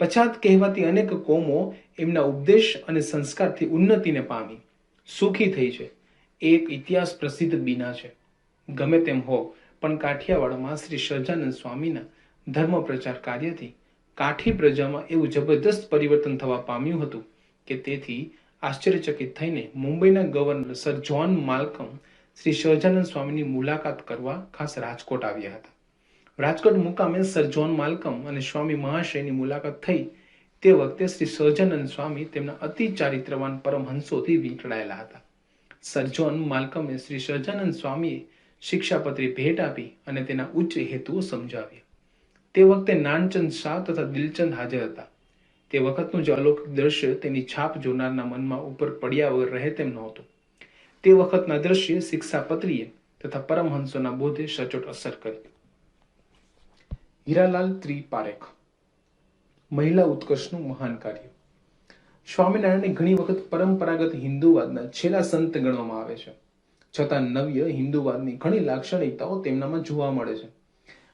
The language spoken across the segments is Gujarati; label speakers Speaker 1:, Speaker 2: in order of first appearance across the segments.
Speaker 1: પછાત કહેવાતી અનેક કોમો એમના ઉપદેશ અને સંસ્કારથી ઉન્નતિને પામી. સુખી થઈ છે. એ એક ઇતિહાસ પ્રસિદ્ધ બીના છે. ગમે તેમ હો, પણ કાઠિયાવાડમાં શ્રી સહજાનંદ સ્વામીના ધર્મ પ્રચાર કાર્યથી કાઠી પ્રજામાં એવું જબરદસ્ત પરિવર્તન થવા પામ્યું હતું કે તેથી આશ્ચર્યચકિત થઈને મુંબઈના governor sir John Malcolm Shri Sahajanand સ્વામીની મુલાકાત કરવા ખાસ રાજકોટ આવ્યા હતા. રાજકોટ મુકામે સર જ્હોન માલકમ અને સ્વામી મહાશયની મુલાકાત થઈ તે વખતે શ્રી સહજાનંદ સ્વામી તેમના અતિ ચારિત્રવાન પરમહંસોથી વીંટળાયેલા હતા. સર જ્હોન માલકમે શ્રી સહજાનંદ સ્વામીએ શિક્ષાપત્રી ભેટ આપી અને તેના ઉચ્ચ હેતુઓ સમજાવ્યા. તે વખતે નાનચંદ શાહ તથા દિલચંદ હાજર હતા. તે વખતનું જે અલૌકિક દ્રશ્ય તેની છાપ જોનારના મનમાં ઉપર પડ્યા વગર રહે તેમ નહોતું. તે વખતના દ્રશ્ય શિક્ષાપત્રીએ તથા પરમહંસોના બોધે સચોટ અસર કરી. હીરાલાલ ત્રિપારેખ. મહિલા ઉત્કર્ષનું મહાન કાર્ય. સ્વામિનારાયણને ઘણી વખત પરંપરાગત હિન્દુવાદના છેલ્લા સંત ગણવામાં આવે છે. છતાં નવ્ય હિન્દુવાદની ઘણી લાક્ષણિકતાઓ તેમનામાં જોવા મળે છે.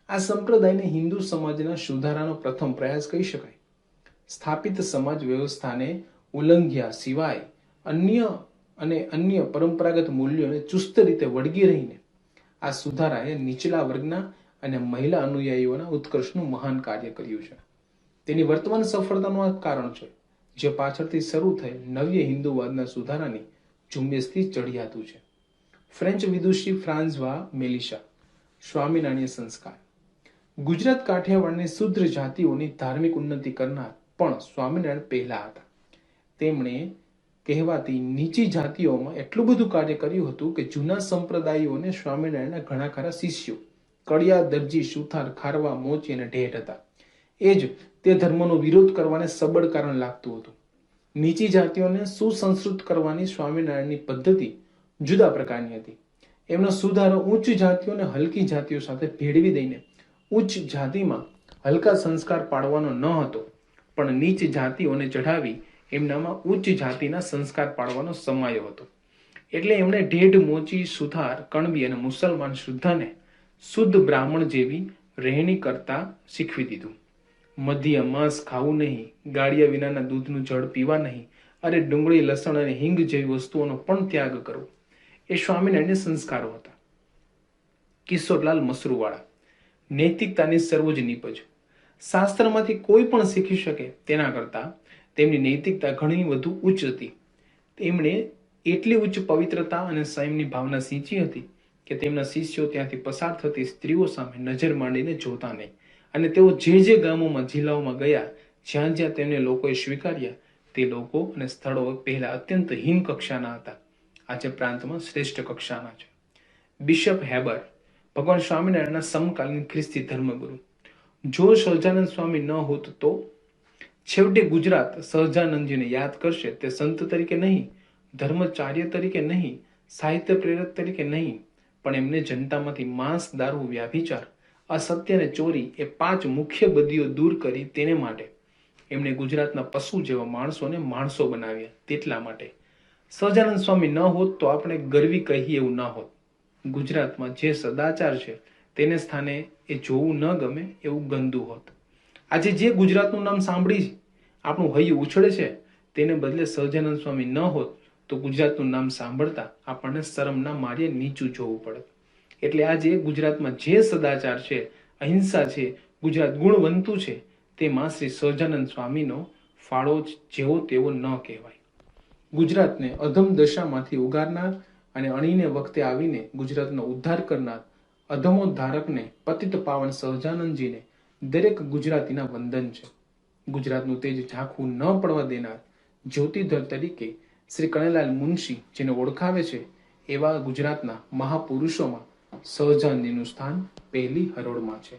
Speaker 1: આ સંપ્રદાયને હિન્દુ સમાજના સુધારાનો પ્રથમ પ્રયાસ કહી શકાય. સ્થાપિત સમાજ વ્યવસ્થાને ઉલ્લંઘ્યા સિવાય અન્ય અને અન્ય પરંપરાગત મૂલ્યોને ચુસ્ત રીતે વળગી રહીને આ સુધારાએ નીચલા વર્ગના અને મહિલા અનુયાયીઓના ઉત્કર્ષનું મહાન કાર્ય કર્યું છે. તેની વર્તમાન સફળતાનું આ કારણ છે, જે પાછળથી શરૂ થયેલ નવ્ય હિન્દુવાદના સુધારાની ઝુંબેશથી ચઢિયાતું છે. ફ્રેન્ચ વિદુષી ફ્રાન્સવા મેલિશા, સ્વામિનારાયણ સંસ્કાર. ગુજરાત કાઠિયાવાડની શુદ્ર જાતિઓની ધાર્મિક ઉન્નતિ કરનાર પણ સ્વામિનારાયણ પહેલા હતા. તેમણે કહેવાતી નીચી જાતિઓમાં એટલું બધું કાર્ય કર્યું હતું કે જૂના સંપ્રદાયોને સ્વામિનારાયણના ઘણા ખરા શિષ્યો કડિયા દરજી સુથાર ખારવા મોચી અને ઢેઢ હતા. એ જ તે ધર્મનો વિરોધ કરવાને સબળ કારણ લાગતું હતું. નીચી જાતિઓને સુસંસ્કૃત કરવાની સ્વામિનારાયણની પદ્ધતિ જુદા પ્રકારની હતી. એમનો સુધારો ઉચ્ચ જાતિઓને હલકી જાતિઓ સાથે ભેળવી દઈને ઉચ્ચ જાતિમાં હલકા સંસ્કાર પાડવાનો ન હતો, પણ નીચ જાતિઓને ચઢાવી એમનામાં ઉચ્ચ જાતિના સંસ્કાર પાડવાનો સમાયો હતો. એટલે એમણે ઢેઢ મોચી, સુથાર, કણબી અને મુસલમાન શુદ્ધાને શુદ્ધ બ્રાહ્મણ જેવી રહેણી કરતા શીખવી દીધું. મધ્ય માંસ ખાવું નહીં, ગાળિયા વિનાના દૂધનું જળ પીવા નહીં અરે ડુંગળી, લસણ અને હિંગ જેવી વસ્તુઓનો પણ ત્યાગ કરવો. એ સ્વામિનારાયણના સંસ્કારો હતા. કિશોરલાલ મસરૂવાળા, નૈતિકતાની સર્વોજ નીપજ. શાસ્ત્રમાંથી કોઈ પણ શીખી શકે તેના કરતાં તેમની નૈતિકતા ઘણી વધુ ઉચ્ચ હતી. તેમણે એટલી ઉચ્ચ પવિત્રતા અને સંયમની ભાવના સિંચી હતી કે તેમના શિષ્યો ત્યાંથી પસાર થતી સ્ત્રીઓ સામે નજર માંડીને જોતા નહીં. અને તેઓ જે જે ગામોમાં, જિલ્લાઓમાં ગયા, જ્યાં જ્યાં તેમને લોકોએ સ્વીકાર્યા, તે લોકો અને સ્થળો પહેલા અત્યંત હીન કક્ષાના હતા. આજે પ્રાંતમાં શ્રેષ્ઠ કક્ષાના છે. બિશપ હેબર, ભગવાન સ્વામિનારાયણના સમકાલીન ખ્રિસ્તી ધર્મગુરુ. જો સહજાનંદ સ્વામી ન હોત તો છેવટે ગુજરાત સહજાનંદજીને યાદ કરશે તે સંત તરીકે નહીં, ધર્મચાર્ય તરીકે નહીં, સાહિત્ય પ્રેરક તરીકે નહીં પણ એમને જનતામાંથી માંસ, દારૂ, વ્યાભિચાર, અસત્ય અને ચોરી એ પાંચ મુખ્ય બદીઓ દૂર કરી તેને માટે એમણે ગુજરાતના પશુ જેવા માણસોને માણસો બનાવ્યા તેટલા માટે. સહજાનંદ સ્વામી ન હોત તો આપણે ગરવી કહીએ એવું ન હોત. ગુજરાતમાં જે સદાચાર છે તેને સ્થાને એ જોવું ન ગમે એવું ગંદુ હોત. આજે જે ગુજરાતનું નામ સાંભળી આપણું હૈયું ઉછળે છે તેને બદલે સહજાનંદ સ્વામી ન હોત તો ગુજરાતનું નામ સાંભળતા આપણને શરમના માર્યા નીચું જોવું પડે. એટલે આજે ગુજરાતમાં જે સદાચાર છે, અહિંસા છે, ગુજરાત ગુણવંતું છે, તેમાં શ્રી સહજાનંદ સ્વામીનો ફાળો જેવો તેવો ન કહેવાય. ગુજરાતને અધમ દશામાંથી ઉગારનાર અને અણીને વખતે આવીને ગુજરાતનો ઉદ્ધાર કરનાર અધમોદ્ધારકને પતિત પાવન સહજાનંદજીને દરેક ગુજરાતીના વંદન છે. ગુજરાતનું તેજ ઝાંખું ન પડવા દેનાર જ્યોતિધર તરીકે શ્રી કણેલાલ મુનશી જેને ઓળખાવે છે એવા ગુજરાતના મહાપુરુષોમાં સહજાનંદજીનું સ્થાન પહેલી હરોળમાં છે.